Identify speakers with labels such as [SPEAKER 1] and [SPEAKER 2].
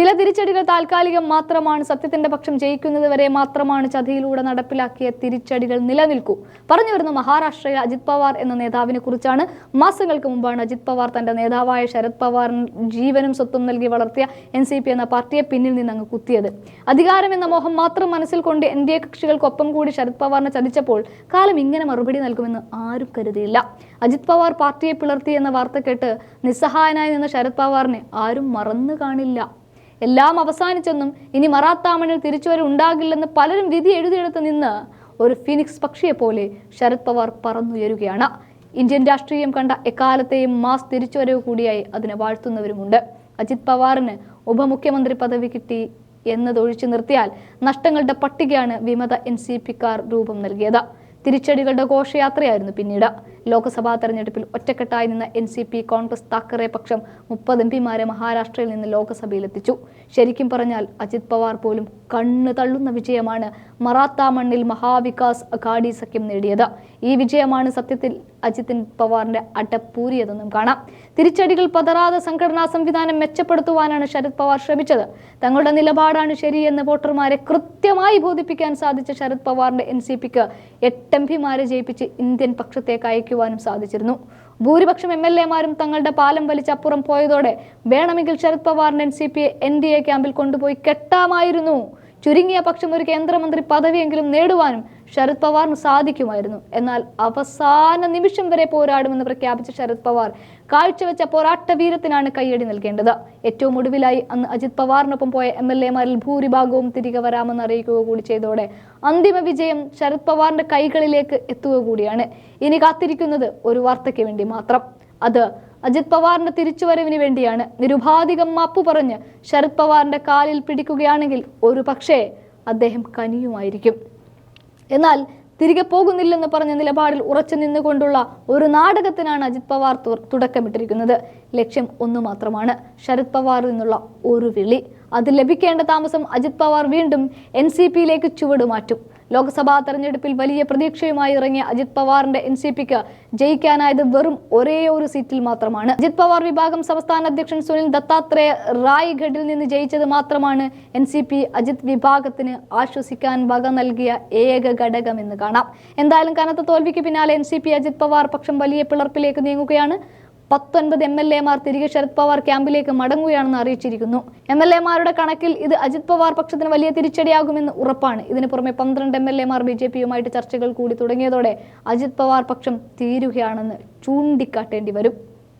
[SPEAKER 1] ചില തിരിച്ചടികൾ താൽക്കാലികം മാത്രമാണ് സത്യത്തിന്റെ പക്ഷം ജയിക്കുന്നത് വരെ മാത്രമാണ് ചതിയിലൂടെ നടപ്പിലാക്കിയ തിരിച്ചടികൾ നിലനിൽക്കൂ. പറഞ്ഞു വരുന്ന മഹാരാഷ്ട്രയിൽ അജിത് പവാർ എന്ന നേതാവിനെ കുറിച്ചാണ് മാസങ്ങൾക്ക് മുമ്പാണ് അജിത് പവാർ തന്റെ നേതാവായ ശരത് പവാറിന് ജീവനും സ്വത്തും നൽകി വളർത്തിയ എൻ സി പി എന്ന പാർട്ടിയെ പിന്നിൽ നിന്ന് അങ്ങ് കുത്തിയത്. അധികാരം എന്ന മോഹം മാത്രം മനസ്സിൽ കൊണ്ട് എൻ ഡി എ കക്ഷികൾക്കൊപ്പം കൂടി ശരത് പവാറിനെ ചതിച്ചപ്പോൾ കാലം ഇങ്ങനെ മറുപടി നൽകുമെന്ന് ആരും കരുതിയില്ല. അജിത് പവാർ പാർട്ടിയെ പിളർത്തി എന്ന വാർത്ത കേട്ട് നിസ്സഹായനായി നിന്ന ശരത് പവാറിനെ ആരും മറന്നു കാണില്ല. എല്ലാം അവസാനിച്ചെന്നും ഇനി മറാത്താമണിൽ തിരിച്ചുവരെ ഉണ്ടാകില്ലെന്ന് പലരും വിധി എഴുതിയെടുത്ത് നിന്ന് ഒരു ഫിനിക്സ് പക്ഷിയെ പോലെ ശരത് പവാർ പറന്നുയരുകയാണ്. ഇന്ത്യൻ രാഷ്ട്രീയം കണ്ട എക്കാലത്തെയും മാസ് തിരിച്ചുവരവ് കൂടിയായി അതിനെ വാഴ്ത്തുന്നവരുമുണ്ട്. അജിത് പവാറിന് ഉപമുഖ്യമന്ത്രി പദവി കിട്ടി എന്നതൊഴിച്ചു നിർത്തിയാൽ നഷ്ടങ്ങളുടെ പട്ടികയാണ് വിമത എൻ സി പിക്കാർ രൂപം നൽകിയത്. തിരിച്ചടികളുടെ ഘോഷയാത്രയായിരുന്നു പിന്നീട്. ലോക്സഭാ തെരഞ്ഞെടുപ്പിൽ ഒറ്റക്കെട്ടായി നിന്ന N C P Congress Thackeray പക്ഷം മുപ്പത് എം പിമാരെ മഹാരാഷ്ട്രയിൽ നിന്ന് ലോക്സഭയിലെത്തിച്ചു. ശരിക്കും പറഞ്ഞാൽ അജിത് പവാർ പോലും കണ്ണ് തള്ളുന്ന വിജയമാണ് മറാത്ത മണ്ണിൽ മഹാവികാസ് അഘാഡി സഖ്യം നേടിയത്. ഈ വിജയമാണ് സത്യത്തിൽ അജിത് പവാറിന്റെ അടപ്പൂരിയതെന്നും കാണാം. തിരിച്ചടികൾ പതറാതെ സംഘടനാ സംവിധാനം മെച്ചപ്പെടുത്തുവാനാണ് ശരത് പവാർ ശ്രമിച്ചത്. തങ്ങളുടെ നിലപാടാണ് ശരിയെന്ന് വോട്ടർമാരെ കൃത്യമായി ബോധിപ്പിക്കാൻ സാധിച്ച ശരത് പവാറിന്റെ എൻ സി പിക്ക് എട്ട് എം പിമാരെ ജയിപ്പിച്ച് ഇന്ത്യൻ പക്ഷത്തേക്ക് അയക്കുവാനും സാധിച്ചിരുന്നു. ഭൂരിപക്ഷം എം എൽ എമാരും തങ്ങളുടെ പാലം വലിച്ചപ്പുറം പോയതോടെ വേണമെങ്കിൽ Sharad പവാറിന്റെ N C P N D A ക്യാമ്പിൽ കൊണ്ടുപോയി കെട്ടാമായിരുന്നു. ചുരുങ്ങിയ പക്ഷം ഒരു കേന്ദ്രമന്ത്രി പദവിയെങ്കിലും നേടുവാനും ശരത് പവാറിന് സാധിക്കുമായിരുന്നു. എന്നാൽ അവസാന നിമിഷം വരെ പോരാടുമെന്ന് പ്രഖ്യാപിച്ച ശരത് പവാർ കാഴ്ചവെച്ച പോരാട്ട വീരത്തിനാണ് കയ്യടി നൽകേണ്ടത്. ഏറ്റവും ഒടുവിലായി അന്ന് അജിത് പവാറിനൊപ്പം പോയ എം എൽ എമാരിൽ ഭൂരിഭാഗവും തിരികെ വരാമെന്ന് അറിയിക്കുക കൂടി ചെയ്തോടെ അന്തിമ വിജയം ശരത് പവാറിന്റെ കൈകളിലേക്ക് എത്തുക കൂടിയാണ്. ഇനി കാത്തിരിക്കുന്നത് ഒരു വാർത്തയ്ക്ക് വേണ്ടി മാത്രം. അത് അജിത് പവാറിന്റെ തിരിച്ചുവരവിന് വേണ്ടിയാണ്. നിരുപാധികം മാപ്പു പറഞ്ഞ് ശരത് പവാറിന്റെ കാലിൽ പിടിക്കുകയാണെങ്കിൽ ഒരു പക്ഷേ അദ്ദേഹം കനിയുമായിരിക്കും. എന്നാൽ തിരികെ പോകുന്നില്ലെന്ന് പറഞ്ഞ നിലപാടിൽ ഉറച്ചു നിന്നുകൊണ്ടുള്ള ഒരു നാടകത്തിനാണ് അജിത് പവാർ തുടക്കമിട്ടിരിക്കുന്നത്. ലക്ഷ്യം ഒന്നു മാത്രമാണ്. ശരത് പവാറിൽ നിന്നുള്ള ഒരു വിളി. അത് ലഭിക്കേണ്ട താമസം അജിത് പവാർ വീണ്ടും എൻ സി പിയിലേക്ക് ചുവടുമാറ്റും ലോക്സഭാ തെരഞ്ഞെടുപ്പിൽ വലിയ പ്രതീക്ഷയുമായി ഇറങ്ങിയ അജിത് പവാറിന്റെ എൻ സി പിക്ക് ജയിക്കാനായത് വെറും ഒരേ ഒരു സീറ്റിൽ മാത്രമാണ്. അജിത് പവാർ വിഭാഗം സംസ്ഥാന അധ്യക്ഷൻ സുനിൽ ദത്താത്രേയ റായ്ഗഡിൽ നിന്ന് ജയിച്ചത് മാത്രമാണ് എൻ സി പി അജിത് വിഭാഗത്തിന് ആശ്വസിക്കാൻ വക നൽകിയ ഏക ഘടകമെന്ന് കാണാം. എന്തായാലും കനത്ത തോൽവിക്ക് പിന്നാലെ N C P Ajit Pawar പക്ഷം വലിയ പിളർപ്പിലേക്ക് നീങ്ങുകയാണ്. പത്തൊൻപത് എം എൽ എമാർ തിരികെ ശരത് പവാർ ക്യാമ്പിലേക്ക് മടങ്ങുകയാണെന്ന് അറിയിച്ചിരിക്കുന്നു. എം എൽ എമാരുടെ കണക്കിൽ ഇത് അജിത് പവാർ പക്ഷത്തിന് വലിയ തിരിച്ചടിയാകുമെന്ന് ഉറപ്പാണ്. ഇതിനു പുറമെ പന്ത്രണ്ട് എം എൽ എമാർ ബി ജെ പിയുമായിട്ട് ചർച്ചകൾ കൂടി തുടങ്ങിയതോടെ അജിത് പവാർ പക്ഷം തീരുകയാണെന്ന് ചൂണ്ടിക്കാട്ടേണ്ടി വരും.